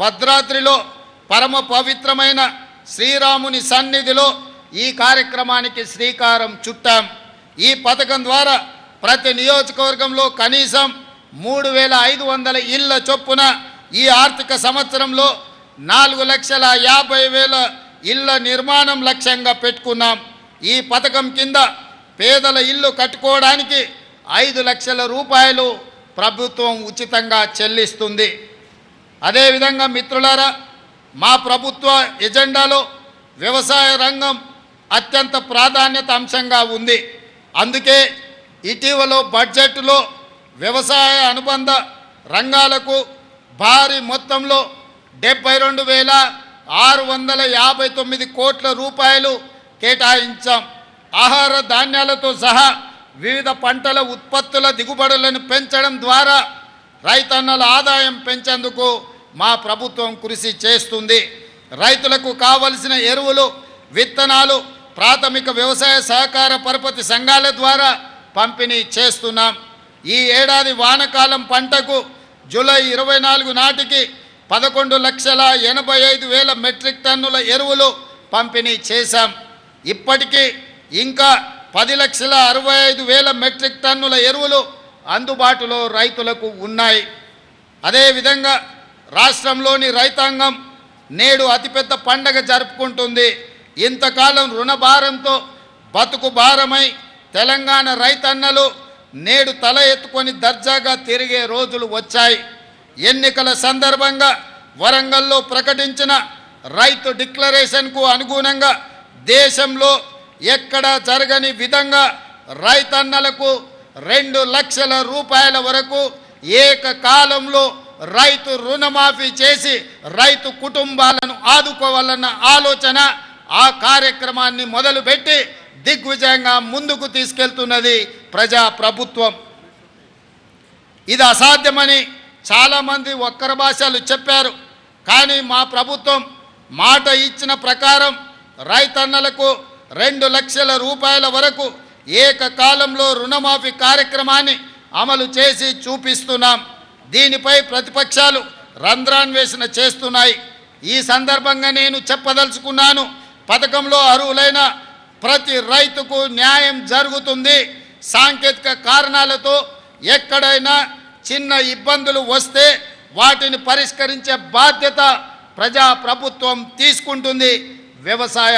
భద్రాద్రిలో పరమ పవిత్రమైన శ్రీరాముని సన్నిధిలో ఈ కార్యక్రమానికి శ్రీకారం చుట్టాం. ఈ పథకం ద్వారా ప్రతి నియోజకవర్గంలో కనీసం మూడు వేల ఐదు వందల ఇళ్ళ చొప్పున ఈ ఆర్థిక సంవత్సరంలో నాలుగు లక్షల యాభై వేల ఇళ్ళ నిర్మాణం లక్ష్యంగా పెట్టుకున్నాం. ఈ పథకం కింద పేదల ఇల్లు కట్టుకోవడానికి ఐదు లక్షల రూపాయలు ప్రభుత్వం ఉచితంగా చెల్లిస్తుంది. అదేవిధంగా మిత్రులారా మా ప్రభుత్వ ఎజెండాలో వ్యవసాయ రంగం అత్యంత ప్రాధాన్యత అంశంగా ఉంది. అందుకే ఇటీవల బడ్జెట్లో వ్యవసాయ అనుబంధ రంగాలకు భారీ మొత్తంలో డెబ్బై రెండు వేల ఆరు వందల యాభై తొమ్మిది కోట్ల రూపాయలు కేటాయించాం. ఆహార ధాన్యాలతో సహా వివిధ పంటల ఉత్పత్తుల దిగుబడులను పెంచడం ద్వారా రైతన్నల ఆదాయం పెంచేందుకు మా ప్రభుత్వం కృషి చేస్తుంది. రైతులకు కావలసిన ఎరువులు విత్తనాలు ప్రాథమిక వ్యవసాయ సహకార పరపతి సంఘాల ద్వారా పంపిణీ చేస్తున్నాం. ఈ ఏడాది వానకాలం పంటకు జూలై ఇరవై నాలుగు నాటికి పదకొండు లక్షల ఎనభై ఐదు వేల మెట్రిక్ టన్నుల ఎరువులు పంపిణీ చేశాం. ఇప్పటికీ ఇంకా పది లక్షల అరవై ఐదు వేల మెట్రిక్ టన్నుల ఎరువులు అందుబాటులో రైతులకు ఉన్నాయి. అదేవిధంగా రాష్ట్రంలోని రైతాంగం నేడు అతిపెద్ద పండగ జరుపుకుంటుంది. ఇంతకాలం రుణభారంతో బతుకు భారమై తెలంగాణ రైతన్నలు నేడు తల ఎత్తుకొని దర్జాగా తిరిగే రోజులు వచ్చాయి. ఎన్నికల సందర్భంగా వరంగల్లో ప్రకటించిన రైతు డిక్లరేషన్కు అనుగుణంగా దేశంలో ఎక్కడా జరగని విధంగా రైతన్నలకు రెండు లక్షల రూపాయల వరకు ఏకకాలంలో రైతు రుణమాఫీ చేసి రైతు కుటుంబాలను ఆదుకోవాలన్న ఆలోచన ఆ కార్యక్రమాన్ని మొదలుపెట్టి దిగ్విజయంగా ముందుకు తీసుకెళ్తున్నది ప్రజా ప్రభుత్వం ఇది అసాధ్యమని చాలామంది ఒక్కర భాషలు చెప్పారు. కానీ మా ప్రభుత్వం మాట ఇచ్చిన ప్రకారం రైతన్నలకు రెండు లక్షల రూపాయల వరకు ఏకకాలంలో రుణమాఫీ కార్యక్రమాన్ని అమలు చేసి చూపిస్తున్నాం. దీనిపై ప్రతిపక్షాలు రంధ్రాన్వేషణ చేస్తున్నాయి. ఈ సందర్భంగా నేను చెప్పదలుచుకున్నాను పథకంలో అర్హులైన ప్రతి రైతుకు న్యాయం జరుగుతుంది. సాంకేతిక కారణాలతో ఎక్కడైనా చిన్న ఇబ్బందులు వస్తే వాటిని పరిష్కరించే బాధ్యత ప్రజా ప్రభుత్వం తీసుకుంటుంది. వ్యవసాయ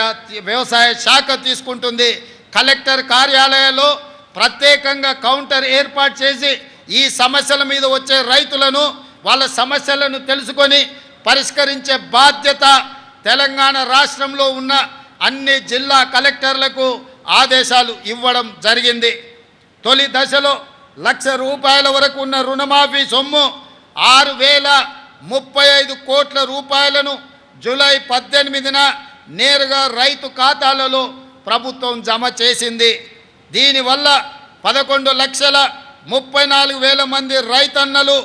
వ్యవసాయ శాఖ తీసుకుంటుంది. కలెక్టర్ కార్యాలయాల్లో ప్రత్యేకంగా కౌంటర్ ఏర్పాటు చేసి ఈ సమస్యల మీద వచ్చే రైతులను వాళ్ళ సమస్యలను తెలుసుకొని పరిష్కరించే బాధ్యత తెలంగాణ రాష్ట్రంలో ఉన్న అన్ని జిల్లా కలెక్టర్లకు ఆదేశాలు ఇవ్వడం జరిగింది. తొలి దశలో లక్ష రూపాయల వరకు ఉన్న రుణమాఫీ సొమ్ము ఆరు వేల ముప్పై ఐదు కోట్ల రూపాయలను జూలై పద్దెనిమిదిన నేరుగా రైతు ఖాతాలలో ప్రభుత్వం జమ చేసింది. దీనివల్ల పదకొండు లక్షల ముప్పై నాలుగు వేల మంది రైతన్నలు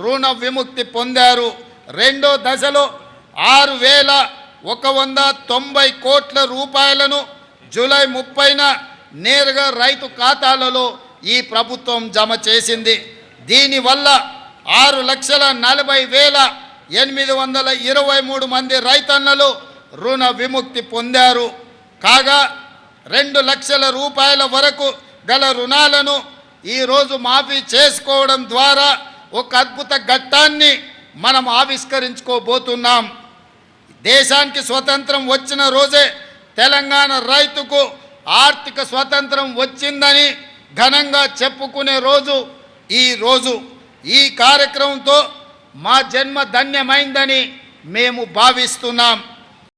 రుణ విముక్తి పొందారు. రెండో దశలో ఆరు వేల ఒక వంద తొంభై కోట్ల రూపాయలను జూలై ముప్పైన నేరుగా రైతు ఖాతాలలో ఈ ప్రభుత్వం జమ చేసింది. దీనివల్ల ఆరు లక్షల నలభై వేల ఎనిమిది వందల ఇరవై మూడు మంది రైతన్నలు రుణ విముక్తి పొందారు. కాగా రెండు లక్షల రూపాయల వరకు గల రుణాలను ఈరోజు మాఫీ చేసుకోవడం ద్వారా ఒక అద్భుత ఘట్టాన్ని మనం ఆవిష్కరించుకోబోతున్నాం. దేశానికి స్వతంత్రం వచ్చిన రోజే తెలంగాణ రైతుకు ఆర్థిక స్వతంత్రం వచ్చిందని ఘనంగా చెప్పుకునే రోజు ఈ రోజు. ఈ కార్యక్రమంతో మా జన్మ ధన్యమైందని మేము భావిస్తున్నాం.